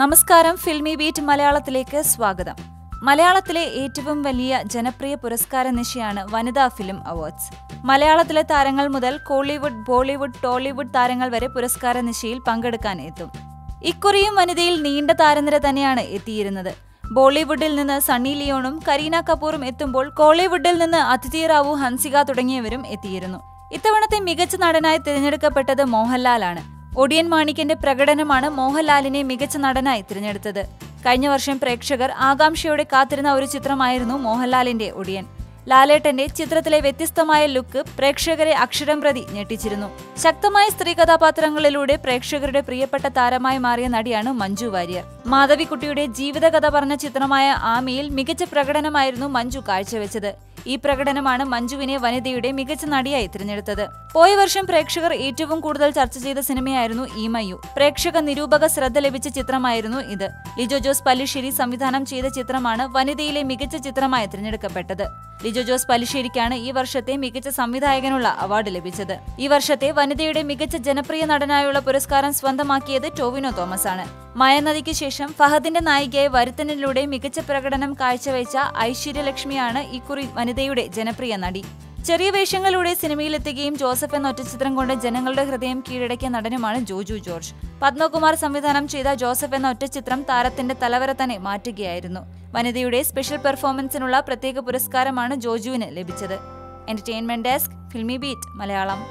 നമസ്കാരം filmy beat മലയാളത്തിലേക്ക് സ്വാഗതം. മലയാളത്തിലെ ഏറ്റവും വലിയ ജനപ്രിയ പുരസ്കാര നിശയാണ് വനിതാ ഫിലിം അവാർഡ്സ്. മലയാളത്തിലെ താരങ്ങൾ മുതൽ കോളിവുഡ് ബോളിവുഡ് ടോളിവുഡ് താരങ്ങൾ വരെ പുരസ്കാര നിശയിൽ പങ്കെടുക്കാൻ എത്തും. ഇക്കുറിയും വനിതയിൽ നീണ്ട താരനിര തന്നെയാണ് എത്തിയിരുന്നത്. ബോളിവുഡിൽ നിന്ന് സണ്ണി ലിയോണും കരീന കപൂറും എത്തുമ്പോൾ കോളിവുഡിൽ നിന്ന് അതിഥി റാവു ഹൻസിക തുടങ്ങിയവരും എത്തിയിരുന്നു. ഇത്തവണത്തെ മികച്ച നടനായി തിരഞ്ഞെടുക്കപ്പെട്ടത് മോഹൻലാലാണ്. ഒടിയൻ മാണിക്കന്റെ പ്രകടനമാണ് മോഹൻലാലിനെ മികച്ച നടനായി തിരഞ്ഞെടുത്തത്. കഴിഞ്ഞ വർഷം പ്രേക്ഷകർ ആകാംക്ഷയോടെ കാത്തിരുന്ന ഒരു ചിത്രമായിരുന്നു മോഹൻലാലിന്റെ ഒടിയൻ. ലാലേട്ടന്റെ ചിത്രത്തിലെ വ്യത്യസ്തമായ ലുക്ക് പ്രേക്ഷകരെ അക്ഷരം പ്രതി ഞെട്ടിച്ചിരുന്നു. ശക്തമായ സ്ത്രീ കഥാപാത്രങ്ങളിലൂടെ പ്രേക്ഷകരുടെ പ്രിയപ്പെട്ട താരമായി മാറിയ നടിയാണ് മഞ്ജു വാര്യർ. മാധവിക്കുട്ടിയുടെ ജീവിതകഥ പറഞ്ഞ ചിത്രമായ ആമിയിൽ മികച്ച പ്രകടനമായിരുന്നു മഞ്ജു കാഴ്ചവെച്ചത്. ഈ പ്രകടനമാണ് മഞ്ജുവിനെ വനിതയുടെ മികച്ച നടിയായി തിരഞ്ഞെടുത്തത്. പോയ വർഷം പ്രേക്ഷകർ ഏറ്റവും കൂടുതൽ ചർച്ച ചെയ്ത സിനിമയായിരുന്നു ഈമയു പ്രേക്ഷക നിരൂപക ശ്രദ്ധ ലഭിച്ച ചിത്രമായിരുന്നു ഇത്. ലിജോ ജോസ് പല്ലിശ്ശേരി സംവിധാനം ചെയ്ത ചിത്രമാണ് വനിതയിലെ മികച്ച ചിത്രമായി തിരഞ്ഞെടുക്കപ്പെട്ടത്. ലിജോ ജോസ് പല്ലിശ്ശേരിക്കാണ് ഈ വർഷത്തെ മികച്ച സംവിധായകനുള്ള അവാർഡ് ലഭിച്ചത്. ഈ വർഷത്തെ വനിതയുടെ മികച്ച ജനപ്രിയ നടനായുള്ള പുരസ്കാരം സ്വന്തമാക്കിയത് ടോവിനോ തോമസ് ആണ് മായനദിക്ക് ശേഷം ഫഹദിന്റെ നായികയെ വരുത്തനിലൂടെ മികച്ച പ്രകടനം കാഴ്ചവെച്ച ഐശ്വര്യലക്ഷ്മിയാണ് ഇക്കുറി വനിതയുടെ ജനപ്രിയ നടി. ചെറിയ വേഷങ്ങളിലൂടെ സിനിമയിലെത്തുകയും ജോസഫ് എന്ന ഒറ്റച്ചിത്രം കൊണ്ട് ജനങ്ങളുടെ ഹൃദയം കീഴടക്കിയ നടനുമാണ് ജോജു ജോർജ്. പത്മകുമാർ സംവിധാനം ചെയ്ത ജോസഫ് എന്ന ഒറ്റച്ചിത്രം താരത്തിന്റെ തലവര തന്നെ മാറ്റുകയായിരുന്നു. വനിതയുടെ സ്പെഷ്യൽ പെർഫോമൻസിനുള്ള പ്രത്യേക പുരസ്കാരമാണ് ജോജുവിന് ലഭിച്ചത്. Entertainment desk filmi beat Malayalam.